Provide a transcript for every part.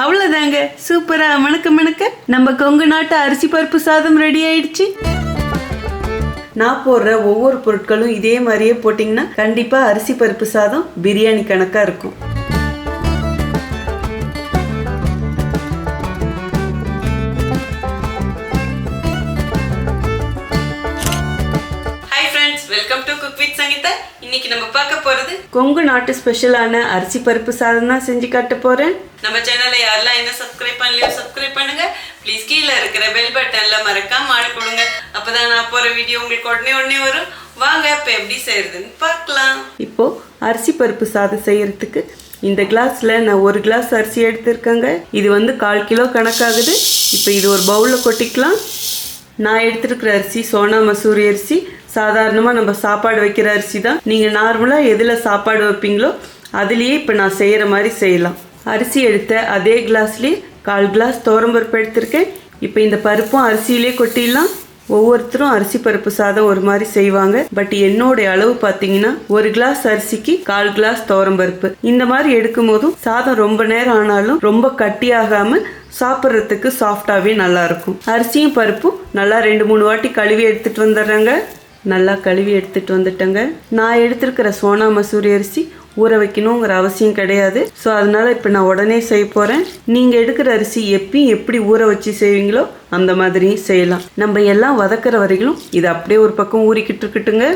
அவ்வளோதாங்க சூப்பரா. மணக்க மணக்க நம்ம கொங்கு நாட்டு அரிசி பருப்பு சாதம் ரெடி ஆயிடுச்சு. நான் போடுற ஒவ்வொரு பொருட்களும் இதே மாதிரியே போட்டிங்கன்னா கண்டிப்பாக அரிசி பருப்பு சாதம் பிரியாணி கணக்காக இருக்கும். சங்கீதா இன்னைக்கு நம்ம பார்க்க போறது கொங்கு நாட்டு ஸ்பெஷலான அரிசி பருப்பு சாதம் தான் செஞ்சு காட்ட போறேன். நம்ம சேனலை யாரெல்லாம் என்ன சப்ஸ்கிரைப் பண்ணலையோ சப்ஸ்கிரைப் பண்ணுங்க. ப்ளீஸ் கீழே இருக்கிற பெல் பட்டன்ல மறக்காம ஆள் கொடுங்க. அப்பதான் நான் போற வீடியோ உங்களுக்கு உடனே உடனே வரும். வாங்க இப்போ எப்படி செய்யறதுன்னு பார்க்கலாம். இப்போ அரிசி பருப்பு சாதம் செய்யறதுக்கு இந்த கிளாஸ்ல நான் ஒரு கிளாஸ் அரிசி எடுத்திருக்கேங்க. இது வந்து கால் கிலோ கணக்காகுது. இப்போ இது ஒரு பவுலில் கொட்டிக்கலாம். நான் எடுத்துருக்கிற அரிசி சோனா மசூரி அரிசி சாதாரணமாக நம்ம சாப்பாடு வைக்கிற அரிசி தான். நீங்கள் நார்மலாக எதில் சாப்பாடு வைப்பீங்களோ அதுலேயே இப்போ நான் செய்கிற மாதிரி செய்யலாம். அரிசி எடுத்த அதே கிளாஸ்லேயே கால் கிளாஸ் பருப்பு எடுத்திருக்கேன். இப்போ இந்த பருப்பும் அரிசியிலே கொட்டிடலாம். ஒவ்வொருத்தரும் அரிசி பருப்பு சாதம் ஒரு மாதிரி செய்வாங்க. பட் என்னோட அளவு பார்த்தீங்கன்னா ஒரு கிளாஸ் அரிசிக்கு கால் கிளாஸ் பருப்பு. இந்த மாதிரி எடுக்கும் போதும் சாதம் ரொம்ப நேரம் ஆனாலும் ரொம்ப கட்டியாகாம சாப்பிட்றதுக்கு சாஃப்டாகவே நல்லா இருக்கும். அரிசியும் பருப்பும் நல்லா ரெண்டு மூணு வாட்டி கழுவி எடுத்துட்டு வந்துடுறாங்க. நல்லா கழுவி எடுத்துட்டு வந்துட்டேங்க. நான் எடுத்திருக்கிற சோனா மசூரி அரிசி ஊற வைக்கணுங்கிற அவசியம் கிடையாது. ஸோ அதனால இப்போ நான் உடனே செய்ய போகிறேன் நீங்கள் எடுக்கிற அரிசி எப்பயும் எப்படி ஊற வச்சு செய்வீங்களோ அந்த மாதிரியும் செய்யலாம். நம்ம எல்லாம் வதக்குற வரைக்கும் இது அப்படியே ஒரு பக்கம் ஊறிக்கிட்டு இருக்கட்டுங்க.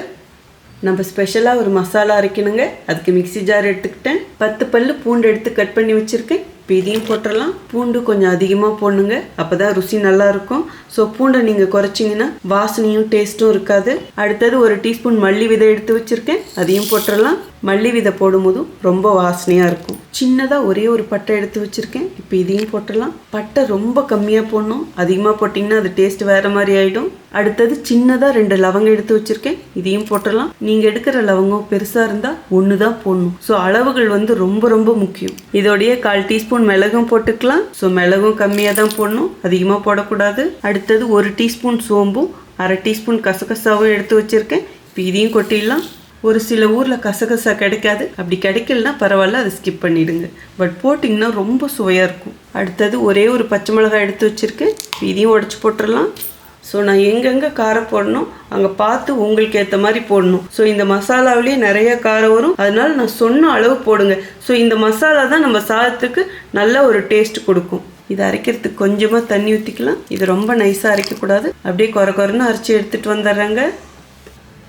நம்ம ஸ்பெஷலாக ஒரு மசாலா அரைக்கணுங்க. அதுக்கு மிக்ஸி ஜார் எடுத்துக்கிட்டேன். பத்து பல்லு பூண்டு எடுத்து கட் பண்ணி வச்சுருக்கேன். இப்போ இதையும் போட்டுடலாம் பூண்டு கொஞ்சம் அதிகமாக போடணுங்க. அப்போ தான் ருசி நல்லாயிருக்கும் ஸோ பூண்டை நீங்கள் குறைச்சிங்கன்னா வாசனையும் டேஸ்ட்டும் இருக்காது. அடுத்தது ஒரு டீஸ்பூன் மல்லி விதை எடுத்து வச்சுருக்கேன். அதையும் போட்டுடலாம் மல்லி விதை போடும்போதும் ரொம்ப வாசனையாக இருக்கும். சின்னதாக ஒரே ஒரு பட்டை எடுத்து வச்சுருக்கேன். இப்போ இதையும் போட்டுடலாம். பட்டை ரொம்ப கம்மியாக போடணும். அதிகமாக போட்டிங்கன்னா அது டேஸ்ட் வேறு மாதிரி ஆகிடும் அடுத்தது சின்னதாக ரெண்டு லவங்கம் எடுத்து வச்சுருக்கேன். இதையும் போட்டுடலாம். நீங்கள் எடுக்கிற லவங்கம் பெருசாக இருந்தால் ஒன்று தான் போடணும். ஸோ அளவுகள் வந்து ரொம்ப ரொம்ப முக்கியம். இதோடைய கால் டீஸ்பூன் மிளகும் போட்டுக்கலாம். ஸோ மிளகும் கம்மியாக தான் போடணும். அதிகமாக போடக்கூடாது. அடுத்தது ஒரு டீஸ்பூன் சோம்பும் அரை டீஸ்பூன் கசகசாவும் எடுத்து வச்சுருக்கேன். இப்போ இதையும் கொட்டிடலாம். ஒரு சில ஊரில் கசகசா கிடைக்காது. அப்படி கிடைக்கலனா பரவாயில்ல அதை ஸ்கிப் பண்ணிடுங்க. பட் போட்டிங்கன்னா ரொம்ப சுவையாக இருக்கும். அடுத்தது ஒரே ஒரு பச்சை மிளகாய் எடுத்து வச்சுருக்கேன் இதையும் உடச்சி போட்டுடலாம். ஸோ நான் எங்கெங்கே காரம் போடணும் அங்கே பார்த்து உங்களுக்கு ஏற்ற மாதிரி போடணும். ஸோ இந்த மசாலாவிலேயே நிறைய காரம் வரும். அதனால நான் சொன்ன அளவு போடுங்க. ஸோ இந்த மசாலா தான் நம்ம சாதத்துக்கு நல்ல ஒரு டேஸ்ட் கொடுக்கும். இதை அரைக்கிறதுக்கு கொஞ்சமாக தண்ணி ஊற்றிக்கலாம் இது ரொம்ப நைஸாக அரைக்கக்கூடாது. அப்படியே குறை குறைன்னு அரைச்சி எடுத்துகிட்டு வந்துடுறாங்க.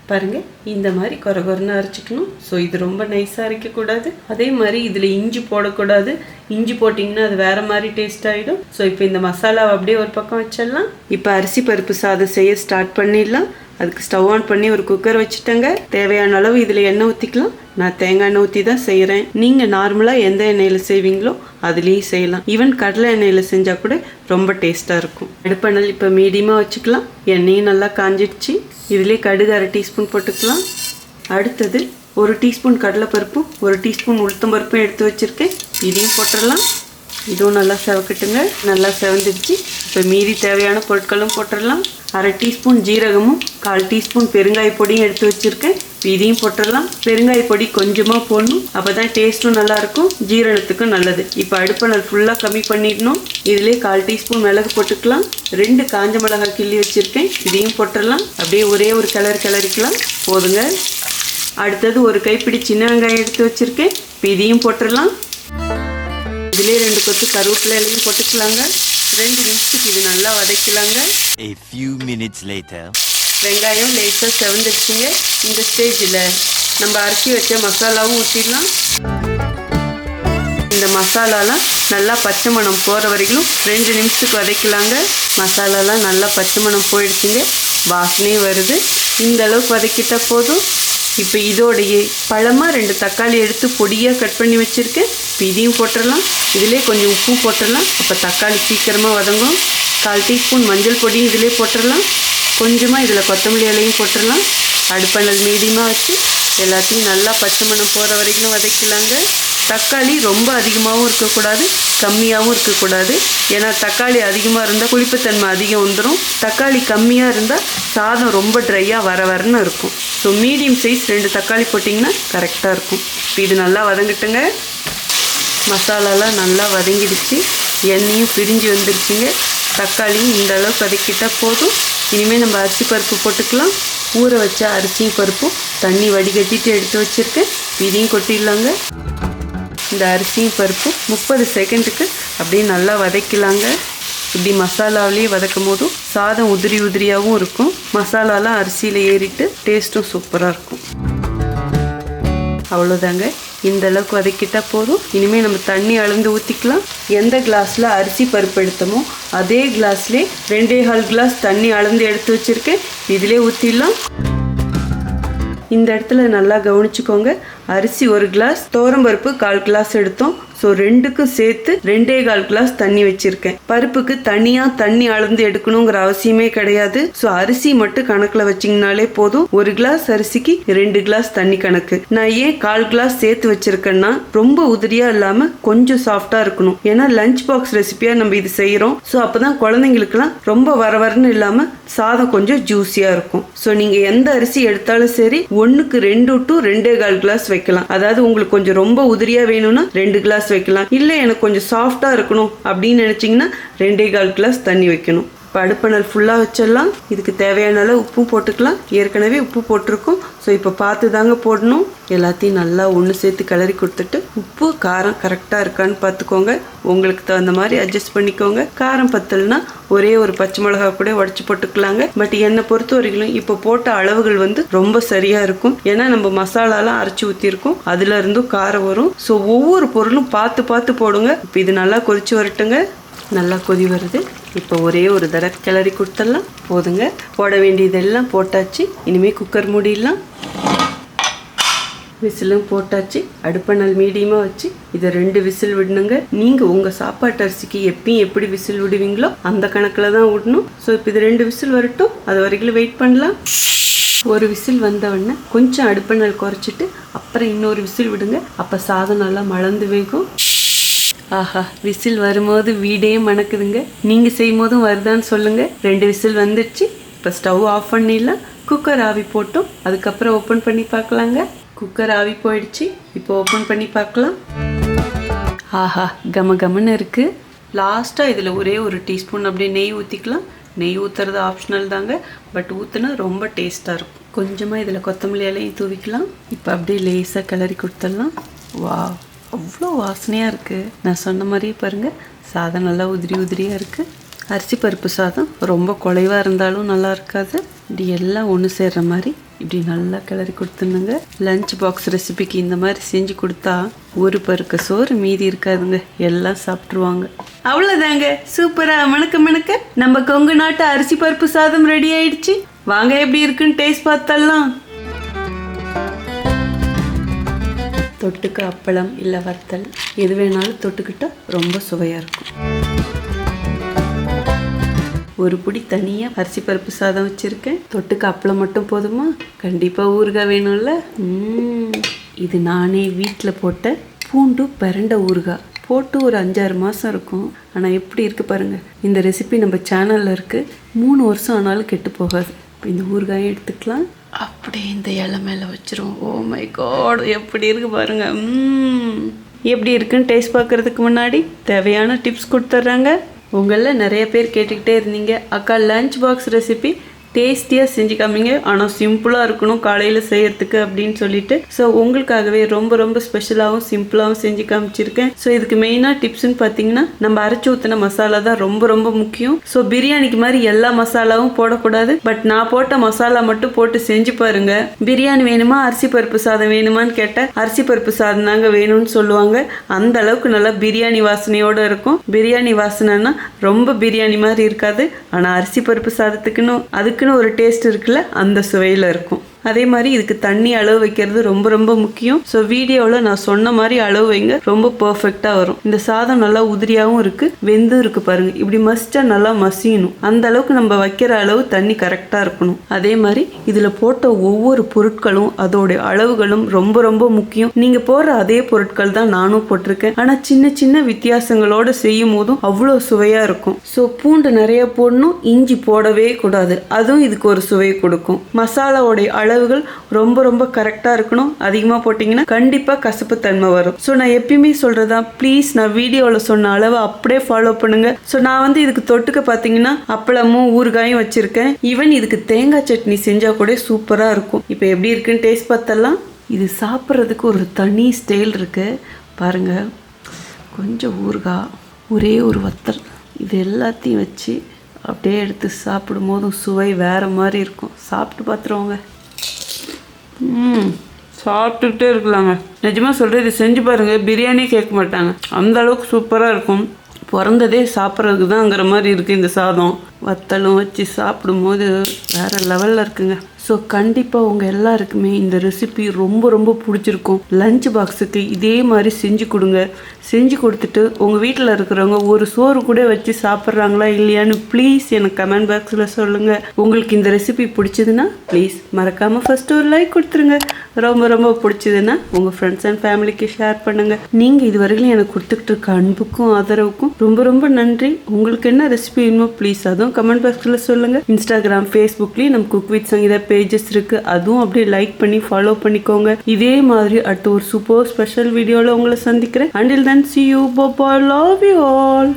பாருங்க இந்த மாதிரி குறை குறைன்னு அரைச்சிக்கணும். ஸோ இது ரொம்ப நைஸாக அரைக்கக்கூடாது. அதே மாதிரி இதில் இஞ்சி போடக்கூடாது. இஞ்சி போட்டிங்கன்னா அது வேற மாதிரி டேஸ்ட் ஆகிடும் ஸோ இப்போ இந்த மசாலாவை அப்படியே ஒரு பக்கம் வச்சிடலாம். இப்போ அரிசி பருப்பு சாதம் செய்ய ஸ்டார்ட் பண்ணிடலாம். அதுக்கு ஸ்டவ் ஆன் பண்ணி ஒரு குக்கர் வச்சுட்டேங்க. தேவையான அளவு இதில் எண்ணெய் ஊற்றிக்கலாம் நான் தேங்காய் எண்ணெய் ஊற்றி தான் செய்கிறேன் நீங்கள் நார்மலாக எந்த எண்ணெயில் செய்வீங்களோ அதுலேயும் செய்யலாம். ஈவன் கடலை எண்ணெயில் செஞ்சால் கூட ரொம்ப டேஸ்ட்டாக இருக்கும். அடுப்பணல் இப்போ மீடியமாக வச்சுக்கலாம். எண்ணெயும் நல்லா காஞ்சிடுச்சு. இதிலே கடுகு அரை டீஸ்பூன் போட்டுக்கலாம். அடுத்தது ஒரு டீஸ்பூன் கடலைப்பருப்பும் ஒரு டீஸ்பூன் உளுத்தம் பருப்பும் எடுத்து வச்சுருக்கேன். இதையும் போட்டுடலாம். இதுவும் நல்லா செவக்கட்டுங்க. நல்லா செவந்துடுச்சு. இப்போ மீதி தேவையான பொருட்களும் போட்டுடலாம். அரை டீஸ்பூன் ஜீரகமும் கால் டீஸ்பூன் பெருங்காய பொடியும் எடுத்து வச்சுருக்கேன் இதையும் போட்டுடலாம். பெருங்காய பொடி கொஞ்சமாக போடணும். அப்போ தான் டேஸ்ட்டும் நல்லாயிருக்கும் ஜீரணத்துக்கும் நல்லது. இப்போ அடுப்பணல் ஃபுல்லாக கம்மி பண்ணிடணும். இதிலே கால் டீஸ்பூன் மிளகு போட்டுக்கலாம். ரெண்டு காஞ்ச மிளகாய் கிள்ளி வச்சுருக்கேன். இதையும் போட்டுடலாம். அப்படியே ஒரே ஒரு கிளறு கிளறிக்கலாம். போதுங்க. அடுத்தது ஒரு கைப்பிடி சின்ன வெங்காயம் எடுத்து வச்சுருக்கேன். இப்போ இதையும் போட்டுடலாம். இதிலே ரெண்டு கொத்து கருவேப்பிலை இலையும் போட்டுக்கலாங்க. ரெண்டு நிமிஷத்துக்கு இது நல்லா வதக்கலாங்க. A few minutes later. வெங்காயம் லேசாக செவந்துடுச்சுங்க இந்த ஸ்டேஜில் நம்ம அரைச்சி வச்ச மசாலாவும் ஊற்றிடலாம் இந்த மசாலாலாம் நல்லா பச்சை மணம் போகிற வரைக்கும் ரெண்டு நிமிஷத்துக்கு வதக்கலாங்க. மசாலாலாம் நல்லா பச்சை மணம் போயிடுச்சுங்க. வாசனையும் வருது. இந்த அளவுக்கு வதக்கிட்ட போதும். இப்போ இதோடைய பழமாக ரெண்டு தக்காளி எடுத்து பொடியாக கட் பண்ணி வச்சுருக்கேன். இப்போ இதையும் போட்டுடலாம். இதிலே கொஞ்சம் உப்பும் போட்டுடலாம். அப்போ தக்காளி சீக்கிரமாக வதங்கும். கால் டீஸ்பூன் மஞ்சள் பொடியும் இதிலே போட்டுடலாம். கொஞ்சமாக இதில் கொத்தமல்லி இலையும் போட்டுடலாம். அடுப்பணல் மீடியமாக வச்சு எல்லாத்தையும் நல்லா பச்சை மணம் போகிற வரைக்கும் வதக்கலாங்க. தக்காளி ரொம்ப அதிகமாகவும் இருக்கக்கூடாது கம்மியாகவும் இருக்கக்கூடாது. ஏன்னா தக்காளி அதிகமாக இருந்தால் புளிப்புத்தன்மை அதிகம் வந்துடும் தக்காளி கம்மியாக இருந்தால் சாதம் ரொம்ப ட்ரையாக வர வரன்னு இருக்கும். ஸோ மீடியம் சைஸ் ரெண்டு தக்காளி போட்டிங்கன்னா கரெக்டாக இருக்கும். இப்போ இது நல்லா வதங்கட்டுங்க. மசாலாலாம் நல்லா வதங்கிடுச்சு. எண்ணெயும் பிரிஞ்சு வந்துருச்சுங்க. தக்காளியும் இந்த அளவுக்கு போதும். இனிமேல் நம்ம அரிசி பருப்பு போட்டுக்கலாம். ஊற வச்ச அரிசியும் பருப்பும் தண்ணி வடிகட்டிட்டு எடுத்து வச்சுருக்கேன். இதையும் கொட்டிடலாங்க. இந்த அரிசியும் பருப்பும் முப்பது செகண்டுக்கு அப்படியே நல்லா வதக்கலாங்க. இப்படி மசாலாவிலேயே வதக்கும் போதும் சாதம் உதிரி உதிரியாகவும் இருக்கும். மசாலாலாம் அரிசியில் ஏறிட்டு டேஸ்ட்டும் சூப்பராக இருக்கும். அவ்வளோதாங்க இந்த அளவுக்கு வதக்கிட்டால் போதும். இனிமேல் நம்ம தண்ணி அளந்து ஊற்றிக்கலாம் எந்த கிளாஸில் அரிசி பருப்பு எடுத்தோமோ அதே கிளாஸ்லேயே ரெண்டே கால் கிளாஸ் தண்ணி அளந்து எடுத்து வச்சுருக்கேன். இதிலே ஊற்றிடலாம் இந்த இடத்துல நல்லா கவனிச்சுக்கோங்க. அரிசி ஒரு கிளாஸ் பருப்பு கால் கிளாஸ் எடுத்தோம். ஸோ ரெண்டுக்கும் சேர்த்து ரெண்டே கால் கிளாஸ் தண்ணி வச்சிருக்கேன். பருப்புக்கு தனியாக தண்ணி அளந்து எடுக்கணுங்கிற அவசியமே கிடையாது. ஸோ அரிசி மட்டும் கணக்கில் வச்சிங்கனாலே போதும். ஒரு கிளாஸ் அரிசிக்கு ரெண்டு கிளாஸ் தண்ணி கணக்கு. நான் ஏன் கால் கிளாஸ் சேர்த்து வச்சிருக்கேன்னா ரொம்ப உதிரியா இல்லாமல் கொஞ்சம் சாஃப்டாக இருக்கணும். ஏன்னா லஞ்ச் பாக்ஸ் ரெசிபியாக நம்ம இது செய்கிறோம் ஸோ அப்போ தான் குழந்தைங்களுக்குலாம் ரொம்ப வர வரன்னு இல்லாமல் சாதம் கொஞ்சம் ஜூஸியாக இருக்கும். ஸோ நீங்கள் எந்த அரிசி எடுத்தாலும் சரி ஒன்றுக்கு ரெண்டு டு ரெண்டே கால் கிளாஸ் வைக்கலாம். அதாவது உங்களுக்கு கொஞ்சம் ரொம்ப உதிரியாக வேணும்னா ரெண்டு கிளாஸ் வைக்கலாம். இல்லை எனக்கு கொஞ்சம் சாஃப்டாக இருக்கணும் அப்படின்னு நினச்சிங்கன்னா ரெண்டே கால் கிளாஸ் தண்ணி வைக்கணும். இப்போ அடுப்பணல் ஃபுல்லாக வச்சிடலாம். இதுக்கு தேவையான அளவு உப்பும் போட்டுக்கலாம். ஏற்கனவே உப்பு போட்டிருக்கோம். ஸோ இப்போ பார்த்து தாங்க போடணும். எல்லாத்தையும் நல்லா ஒன்று சேர்த்து கிளறி கொடுத்துட்டு உப்பு காரம் கரெக்டாக இருக்கான்னு பார்த்துக்கோங்க. உங்களுக்கு தகுந்த மாதிரி அட்ஜஸ்ட் பண்ணிக்கோங்க. காரம் பத்தலைன்னா ஒரே ஒரு பச்சை மிளகா கூட உடச்சி போட்டுக்கலாங்க. பட் என்னை பொறுத்த வரைக்கும் இப்போ போட்ட அளவுகள் வந்து ரொம்ப சரியாக இருக்கும். ஏன்னா நம்ம மசாலாலாம் அரைச்சி ஊற்றிருக்கோம் அதுல இருந்தும் காரம் வரும். ஸோ ஒவ்வொரு பொருளும் பார்த்து பார்த்து போடுங்க. இப்போ இது நல்லா கொதிச்சு வரட்டுங்க. நல்லா கொதி வருது. இப்போ ஒரே ஒரு தடவை கிளறி கொடுத்துடலாம். போதுங்க. போட வேண்டியதெல்லாம் போட்டாச்சு. இனிமேல் குக்கர் மூடிடலாம். விசிலும் போட்டாச்சு. அடுப்பணல் மீடியமாக வச்சு இதை ரெண்டு விசில் விடணுங்க. நீங்கள் உங்கள் சாப்பாட்டு அரிசிக்கு எப்பயும் எப்படி விசில் விடுவீங்களோ அந்த கணக்கில் தான் விடணும். ஸோ இப்போ இது ரெண்டு விசில் வரட்டும். அது வரைக்கும் வெயிட் பண்ணலாம். ஒரு விசில் வந்தவுடனே கொஞ்சம் அடுப்பணல் குறைச்சிட்டு அப்புறம் இன்னொரு விசில் விடுங்க. அப்போ சாதம் நல்லா மலர்ந்து வேகும். ஆஹா விசில் வரும்போது வீடே மணக்குதுங்க. நீங்கள் செய்யும் போதும் வருதான்னு சொல்லுங்கள் ரெண்டு விசில் வந்துடுச்சு. இப்போ ஸ்டவ் ஆஃப் பண்ணிடலாம். குக்கர் ஆவி போட்டோம். அதுக்கப்புறம் ஓப்பன் பண்ணி பார்க்கலாங்க. குக்கர் ஆவி போயிடுச்சு. இப்போ ஓப்பன் பண்ணி பார்க்கலாம். ஆஹா கம கமன்னு இருக்குது லாஸ்ட்டாக இதில் ஒரே ஒரு டீஸ்பூன் அப்படியே நெய் ஊற்றிக்கலாம் நெய் ஊற்றுறது ஆப்ஷனல் தாங்க. பட் ஊற்றுனா ரொம்ப டேஸ்ட்டாக இருக்கும். கொஞ்சமாக இதில் கொத்தமல்லி இலையும் தூவிக்கலாம். இப்போ அப்படியே லேசாக கிளறி கொடுத்துடலாம். வா அவ்வளோ வாசனையாக இருக்குது நான் சொன்ன மாதிரியே பாருங்கள் சாதம் நல்லா உதிரி உதிரியாக இருக்குது அரிசி பருப்பு சாதம் ரொம்ப குலைவாக இருந்தாலும் நல்லா இருக்காது. இப்படி எல்லாம் ஒன்று சேர்ற மாதிரி இப்படி நல்லா கிளறி கொடுத்துருந்துங்க லஞ்ச் பாக்ஸ் ரெசிபிக்கு இந்த மாதிரி செஞ்சு கொடுத்தா ஒரு பருக்க சோறு மீதி இருக்காதுங்க. எல்லாம் சாப்பிட்ருவாங்க அவ்வளோதாங்க சூப்பராக மணக்க மணக்க நம்ம கொங்கு நாட்டு அரிசி பருப்பு சாதம் ரெடி ஆயிடுச்சு. வாங்க எப்படி இருக்குன்னு டேஸ்ட் பார்த்தலாம் தொட்டுக்க அப்பளம் இல்லை வத்தல் எது வேணாலும் தொட்டுக்கிட்டால் ரொம்ப சுவையாக இருக்கும். ஒரு பிடி தனியாக அரிசி பருப்பு சாதம் வச்சுருக்கேன். தொட்டுக்க அப்பளம் மட்டும் போதுமா? கண்டிப்பாக ஊறுகாய் வேணும்ல? இது நானே வீட்டில் போட்ட பூண்டு பரண்ட ஊறுகாய் போட்டு ஒரு அஞ்சாறு மாதம் இருக்கும். ஆனால் எப்படி இருக்குது பாருங்கள் இந்த ரெசிபி நம்ம சேனலில் இருக்குது மூணு வருஷம் ஆனாலும் கெட்டு போகாது. இப்போ இந்த ஊறுகாயை எடுத்துக்கலாம். அப்படியே இந்த இலை மேலே வச்சிரும். ஓ மை காட் எப்படி இருக்கு பாருங்க. எப்படி இருக்குன்னு டேஸ்ட் பார்க்கறதுக்கு முன்னாடி தேவையான டிப்ஸ் கொடுத்துட்றாங்க உங்களில் நிறைய பேர் கேட்டுக்கிட்டே இருந்தீங்க. அக்கா லஞ்ச் பாக்ஸ் ரெசிபி டேஸ்டியாக செஞ்சு காமிங்க ஆனால் சிம்பிளாக இருக்கணும் காலையில் செய்கிறதுக்கு அப்படின்னு சொல்லிட்டு. ஸோ உங்களுக்காகவே ரொம்ப ரொம்ப ஸ்பெஷலாகவும் சிம்பிளாகவும் செஞ்சு காமிச்சிருக்கேன். ஸோ இதுக்கு மெயினாக டிப்ஸ்னு பார்த்தீங்கன்னா நம்ம அரைச்சி ஊற்றின மசாலா தான் ரொம்ப ரொம்ப முக்கியம். ஸோ பிரியாணிக்கு மாதிரி எல்லா மசாலாவும் போடக்கூடாது. பட் நான் போட்ட மசாலா மட்டும் போட்டு செஞ்சு பாருங்க. பிரியாணி வேணுமா? அரிசி பருப்பு சாதம் வேணுமான்னு கேட்டால் அரிசி பருப்பு சாதம் தாங்க வேணும்னு சொல்லுவாங்க. அந்த அளவுக்கு நல்லா பிரியாணி வாசனையோடு இருக்கும். பிரியாணி வாசனைனா ரொம்ப பிரியாணி மாதிரி இருக்காது. ஆனால் அரிசி பருப்பு சாதத்துக்குன்னு அதுக்கு அதுக்குன்னு ஒரு டேஸ்ட் இருக்குல்ல அந்த சுவையில் இருக்கும். அதே மாதிரி இதுக்கு தண்ணி அளவு வைக்கிறது ரொம்ப ரொம்ப முக்கியம். ஸோ வீடியோவில் நான் சொன்ன மாதிரி அளவு வைங்க ரொம்ப பர்ஃபெக்டாக வரும். இந்த சாதம் நல்லா உதிரியாகவும் இருக்குது வெந்தும் இருக்குது பாருங்க. இப்படி மஸ்ட்டாக நல்லா மசியணும். அந்த அளவுக்கு நம்ம வைக்கிற அளவு தண்ணி கரெக்டாக இருக்கணும். அதே மாதிரி இதில் போட்ட ஒவ்வொரு பொருட்களும் அதோடைய அளவுகளும் ரொம்ப ரொம்ப முக்கியம். நீங்கள் போடுற அதே பொருட்கள் தான் நானும் போட்டிருக்கேன். ஆனால் சின்ன சின்ன வித்தியாசங்களோட செய்யும் போதும் அவ்வளோ சுவையாக இருக்கும். ஸோ பூண்டு நிறைய போடணும் இஞ்சி போடவே கூடாது. அதுவும் இதுக்கு ஒரு சுவை கொடுக்கும். மசாலாவோடைய அளவு அளவுகள் ரொம்ப ரொம்ப கரெக்டாக இருக்கணும். அதிகமாக போட்டிங்கன்னா கண்டிப்பாக கசப்பு தன்மை வரும். ஸோ நான் எப்பயுமே சொல்கிறதா ப்ளீஸ் நான் வீடியோவில் சொன்ன அளவு அப்படியே ஃபாலோ பண்ணுங்க. ஸோ நான் வந்து இதுக்கு தொட்டுக்க பார்த்தீங்கன்னா அப்பளமும் ஊறுகாயும் வச்சுருக்கேன். ஈவன் இதுக்கு தேங்காய் சட்னி செஞ்சால் கூட சூப்பராக இருக்கும். இப்போ எப்படி இருக்குன்னு டேஸ்ட் பார்த்தலாம் இது சாப்பிட்றதுக்கு ஒரு தனி ஸ்டைல் இருக்குது பாருங்க. கொஞ்சம் ஊறுகாய் ஒரே ஒரு வத்தல் இது எல்லாத்தையும் வச்சு அப்படியே எடுத்து சாப்பிடும் போதும் சுவை வேறு மாதிரி இருக்கும். சாப்பிட்டு பார்த்துருவோங்க. ம் சாப்பிட்டுக்கிட்டே இருக்கலாங்க. நிஜமாக சொல்கிறேன் இது செஞ்சு பாருங்கள் பிரியாணி கேட்க மாட்டாங்க. அந்த அளவுக்கு சூப்பராக இருக்கும். பிறந்ததே சாப்பிட்றதுக்கு தான்ங்கிற மாதிரி இருக்குது இந்த சாதம். வத்தலும் வச்சு சாப்பிடும்போது வேறு லெவலில் இருக்குங்க. ஸோ கண்டிப்பாக உங்கள் எல்லாருக்குமே இந்த ரெசிபி ரொம்ப ரொம்ப பிடிச்சிருக்கும். லஞ்ச் பாக்ஸுக்கு இதே மாதிரி செஞ்சு கொடுங்க. செஞ்சு கொடுத்துட்டு உங்கள் வீட்டில் இருக்கிறவங்க ஒரு சோறு கூட வச்சு சாப்பிட்றாங்களா இல்லையான்னு ப்ளீஸ் எனக்கு கமெண்ட் பாக்ஸில் சொல்லுங்கள் உங்களுக்கு இந்த ரெசிபி பிடிச்சதுன்னா ப்ளீஸ் மறக்காமல் ஃபஸ்ட்டு ஒரு லைக் கொடுத்துருங்க. ரொம்ப ரொம்ப பிடிச்சதுன்னா உங்கள் ஃப்ரெண்ட்ஸ் அண்ட் ஃபேமிலிக்கு ஷேர் பண்ணுங்கள் நீங்கள் இதுவரையிலும் எனக்கு கொடுத்துக்கிட்டு இருக்க அன்புக்கும் ஆதரவுக்கும் ரொம்ப ரொம்ப நன்றி. உங்களுக்கு என்ன ரெசிபி வேணுமோ ப்ளீஸ் அதுவும் கமெண்ட் பாக்ஸில் சொல்லுங்கள் இன்ஸ்டாகிராம் ஃபேஸ்புக்லேயும் நம்ம குக் வித் சங்கீதா பேஜஸ் இருக்குது அதுவும் அப்படியே லைக் பண்ணி ஃபாலோ பண்ணிக்கோங்க. இதே மாதிரி அடுத்த ஒரு சூப்பர் ஸ்பெஷல் வீடியோவில் உங்களை சந்திக்கிறேன். Until then see you bye love you all